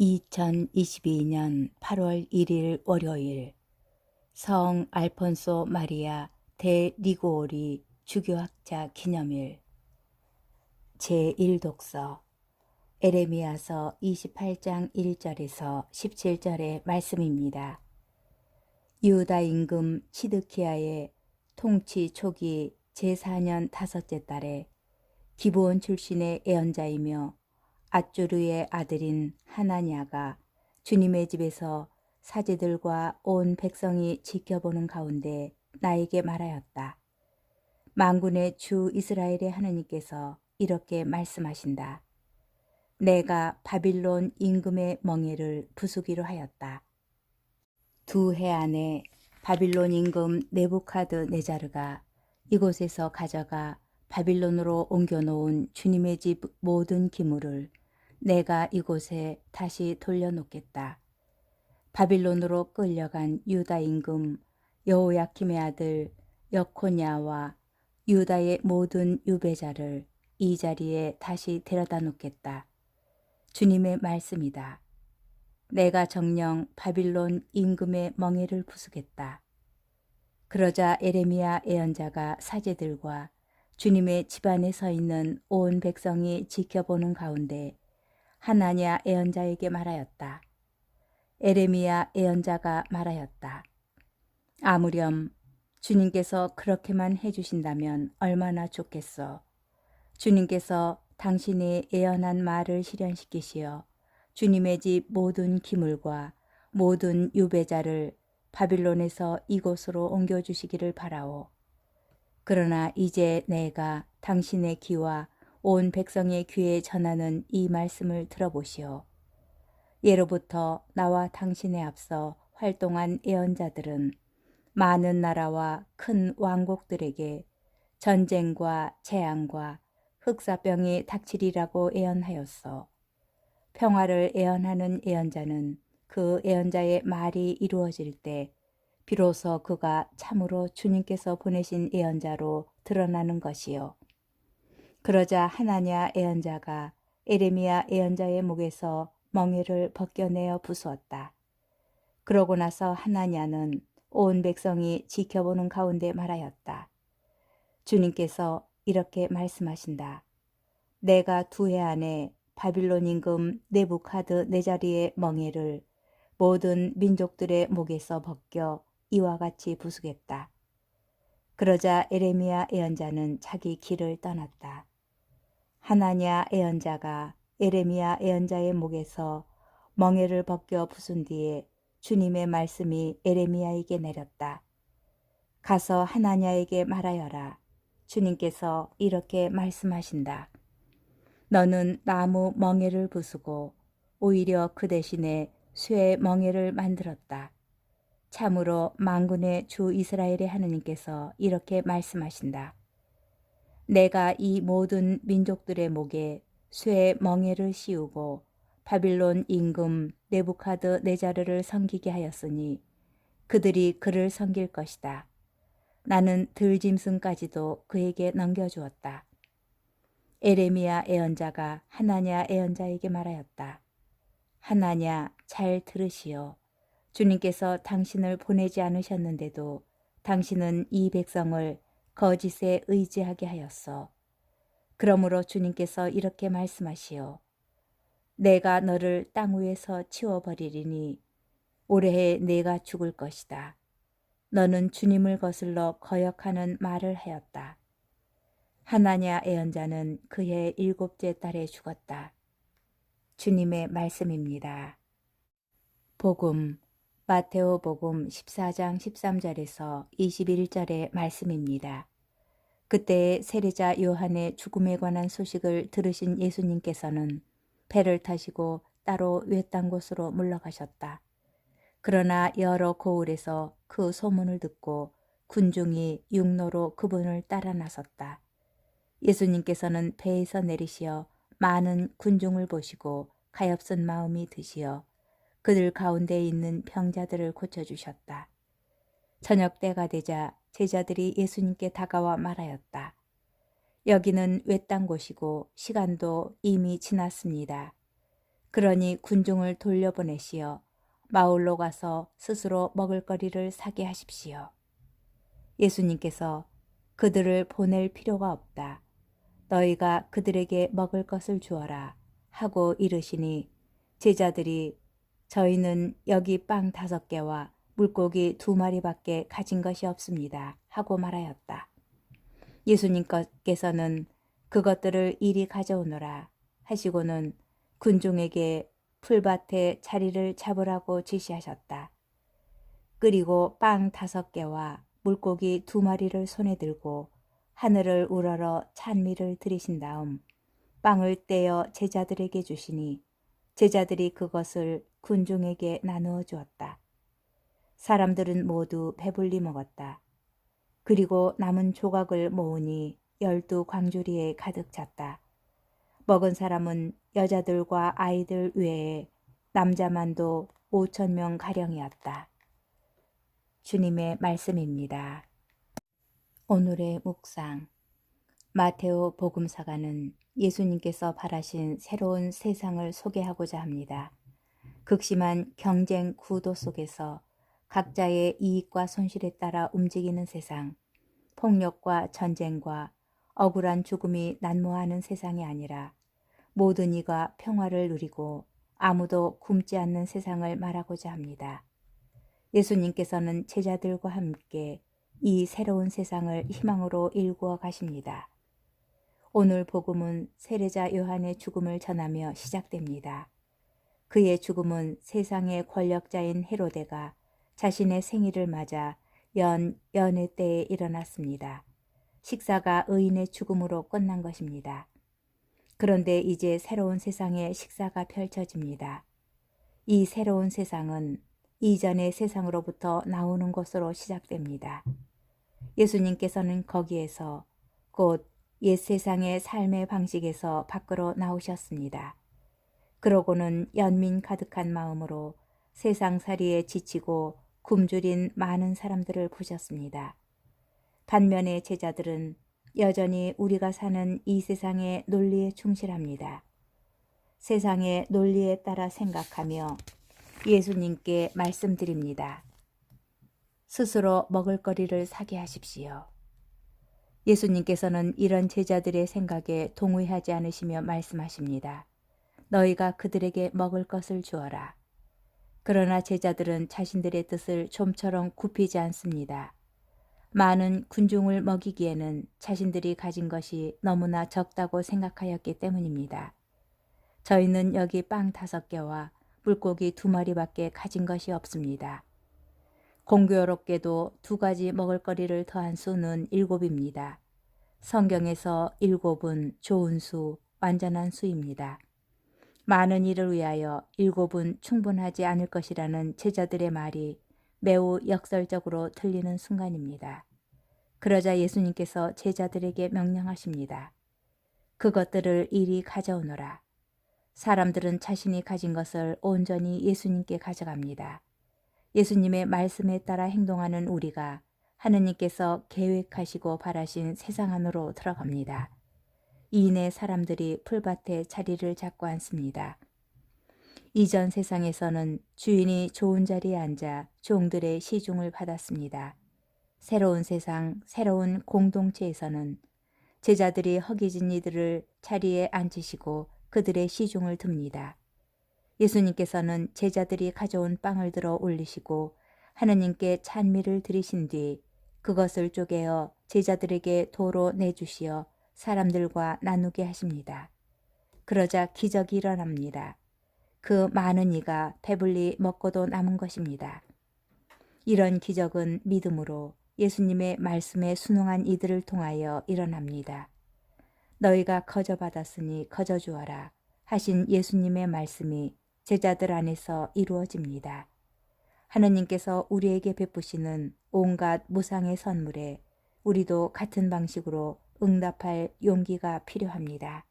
2022년 8월 1일 월요일. 성 알폰소 마리아 데 리고오리 주교학자 기념일. 제1독서. 에레미야서 28장 1절에서 17절의 말씀입니다. 유다 임금 시드키야의 통치 초기 제4년 다섯째 달에 기브온 출신의 예언자이며 앗주르의 아들인 하나냐가 주님의 집에서 사제들과 온 백성이 지켜보는 가운데 나에게 말하였다. 만군의 주 이스라엘의 하느님께서 이렇게 말씀하신다. 내가 바빌론 임금의 멍에를 부수기로 하였다. 두 해 안에 바빌론 임금 네부카드 네자르가 이곳에서 가져가 바빌론으로 옮겨놓은 주님의 집 모든 기물을 내가 이곳에 다시 돌려놓겠다. 바빌론으로 끌려간 유다 임금 여호야킴의 아들 여코냐와 유다의 모든 유배자를 이 자리에 다시 데려다 놓겠다. 주님의 말씀이다. 내가 정령 바빌론 임금의 멍에를 부수겠다. 그러자 에레미야 예언자가 사제들과 주님의 집안에 서 있는 온 백성이 지켜보는 가운데 하나냐 예언자에게 말하였다. 에레미야 예언자가 말하였다. 아무렴 주님께서 그렇게만 해주신다면 얼마나 좋겠어. 주님께서 당신이 예언한 말을 실현시키시어 주님의 집 모든 기물과 모든 유배자를 바빌론에서 이곳으로 옮겨주시기를 바라오. 그러나 이제 내가 당신의 귀와 온 백성의 귀에 전하는 이 말씀을 들어보시오. 예로부터 나와 당신에 앞서 활동한 예언자들은 많은 나라와 큰 왕국들에게 전쟁과 재앙과 흑사병이 닥치리라고 예언하였어. 평화를 예언하는 예언자는 그 예언자의 말이 이루어질 때 비로소 그가 참으로 주님께서 보내신 예언자로 드러나는 것이요. 그러자 하나냐 예언자가 에레미야 예언자의 목에서 멍에를 벗겨내어 부수었다. 그러고 나서 하나냐는 온 백성이 지켜보는 가운데 말하였다. 주님께서 이렇게 말씀하신다. 내가 두 해 안에 바빌론 임금 네부카드 네 자리의 멍에를 모든 민족들의 목에서 벗겨 이와 같이 부수겠다. 그러자 에레미야 예언자는 자기 길을 떠났다. 하나냐 예언자가 에레미야 예언자의 목에서 멍에를 벗겨 부순 뒤에 주님의 말씀이 에레미야에게 내렸다. 가서 하나냐에게 말하여라. 주님께서 이렇게 말씀하신다. 너는 나무 멍에를 부수고 오히려 그 대신에 쇠 멍에를 만들었다. 참으로 만군의 주 이스라엘의 하느님께서 이렇게 말씀하신다. 내가 이 모든 민족들의 목에 쇠 멍에를 씌우고 바빌론 임금 네부카드 네자르를 섬기게 하였으니 그들이 그를 섬길 것이다. 나는 들짐승까지도 그에게 넘겨주었다. 에레미야 예언자가 하나냐 예언자에게 말하였다. 하나냐 잘 들으시오. 주님께서 당신을 보내지 않으셨는데도 당신은 이 백성을 거짓에 의지하게 하였어. 그러므로 주님께서 이렇게 말씀하시오. 내가 너를 땅 위에서 치워버리리니 올해에 내가 죽을 것이다. 너는 주님을 거슬러 거역하는 말을 하였다. 하나냐 예언자는 그해 일곱째 달에 죽었다. 주님의 말씀입니다. 복음 마테오 복음 14장 13절에서 21절의 말씀입니다. 그때 세례자 요한의 죽음에 관한 소식을 들으신 예수님께서는 배를 타시고 따로 외딴 곳으로 물러가셨다. 그러나 여러 고을에서 그 소문을 듣고 군중이 육로로 그분을 따라 나섰다. 예수님께서는 배에서 내리시어 많은 군중을 보시고 가엾은 마음이 드시어 그들 가운데 있는 병자들을 고쳐주셨다. 저녁 때가 되자 제자들이 예수님께 다가와 말하였다. 여기는 외딴 곳이고 시간도 이미 지났습니다. 그러니 군중을 돌려보내시어 마을로 가서 스스로 먹을거리를 사게 하십시오. 예수님께서 그들을 보낼 필요가 없다. 너희가 그들에게 먹을 것을 주어라 하고 이르시니 제자들이 저희는 여기 빵 다섯 개와 물고기 두 마리밖에 가진 것이 없습니다 하고 말하였다. 예수님께서는 그것들을 이리 가져오너라 하시고는 군중에게 풀밭에 자리를 잡으라고 지시하셨다. 그리고 빵 다섯 개와 물고기 두 마리를 손에 들고 하늘을 우러러 찬미를 들이신 다음 빵을 떼어 제자들에게 주시니 제자들이 그것을 군중에게 나누어 주었다. 사람들은 모두 배불리 먹었다. 그리고 남은 조각을 모으니 열두 광주리에 가득 찼다. 먹은 사람은 여자들과 아이들 외에 남자만도 오천 명 가량이었다. 주님의 말씀입니다. 오늘의 묵상 마테오 복음사가는 예수님께서 바라신 새로운 세상을 소개하고자 합니다. 극심한 경쟁 구도 속에서 각자의 이익과 손실에 따라 움직이는 세상, 폭력과 전쟁과 억울한 죽음이 난무하는 세상이 아니라 모든 이가 평화를 누리고 아무도 굶지 않는 세상을 말하고자 합니다. 예수님께서는 제자들과 함께 이 새로운 세상을 희망으로 일구어 가십니다. 오늘 복음은 세례자 요한의 죽음을 전하며 시작됩니다. 그의 죽음은 세상의 권력자인 헤로데가 자신의 생일을 맞아 연 연회 때에 일어났습니다. 식사가 의인의 죽음으로 끝난 것입니다. 그런데 이제 새로운 세상의 식사가 펼쳐집니다. 이 새로운 세상은 이전의 세상으로부터 나오는 것으로 시작됩니다. 예수님께서는 거기에서 곧 옛 세상의 삶의 방식에서 밖으로 나오셨습니다. 그러고는 연민 가득한 마음으로 세상살이에 지치고 굶주린 많은 사람들을 보셨습니다. 반면에 제자들은 여전히 우리가 사는 이 세상의 논리에 충실합니다. 세상의 논리에 따라 생각하며 예수님께 말씀드립니다. 스스로 먹을 거리를 사게 하십시오. 예수님께서는 이런 제자들의 생각에 동의하지 않으시며 말씀하십니다. 너희가 그들에게 먹을 것을 주어라. 그러나 제자들은 자신들의 뜻을 좀처럼 굽히지 않습니다. 많은 군중을 먹이기에는 자신들이 가진 것이 너무나 적다고 생각하였기 때문입니다. 저희는 여기 빵 다섯 개와 물고기 두 마리밖에 가진 것이 없습니다. 공교롭게도 두 가지 먹을거리를 더한 수는 일곱입니다. 성경에서 일곱은 좋은 수, 완전한 수입니다. 많은 일을 위하여 일곱은 충분하지 않을 것이라는 제자들의 말이 매우 역설적으로 들리는 순간입니다. 그러자 예수님께서 제자들에게 명령하십니다. 그것들을 이리 가져오너라. 사람들은 자신이 가진 것을 온전히 예수님께 가져갑니다. 예수님의 말씀에 따라 행동하는 우리가 하느님께서 계획하시고 바라신 세상 안으로 들어갑니다. 이내 사람들이 풀밭에 자리를 잡고 앉습니다. 이전 세상에서는 주인이 좋은 자리에 앉아 종들의 시중을 받았습니다. 새로운 세상, 새로운 공동체에서는 제자들이 허기진 이들을 자리에 앉으시고 그들의 시중을 듭니다. 예수님께서는 제자들이 가져온 빵을 들어 올리시고 하느님께 찬미를 드리신 뒤 그것을 쪼개어 제자들에게 도로 내주시어 사람들과 나누게 하십니다. 그러자 기적이 일어납니다. 그 많은 이가 배불리 먹고도 남은 것입니다. 이런 기적은 믿음으로 예수님의 말씀에 순응한 이들을 통하여 일어납니다. 너희가 거저 받았으니 거저 주어라 하신 예수님의 말씀이 제자들 안에서 이루어집니다. 하느님께서 우리에게 베푸시는 온갖 무상의 선물에 우리도 같은 방식으로 응답할 용기가 필요합니다.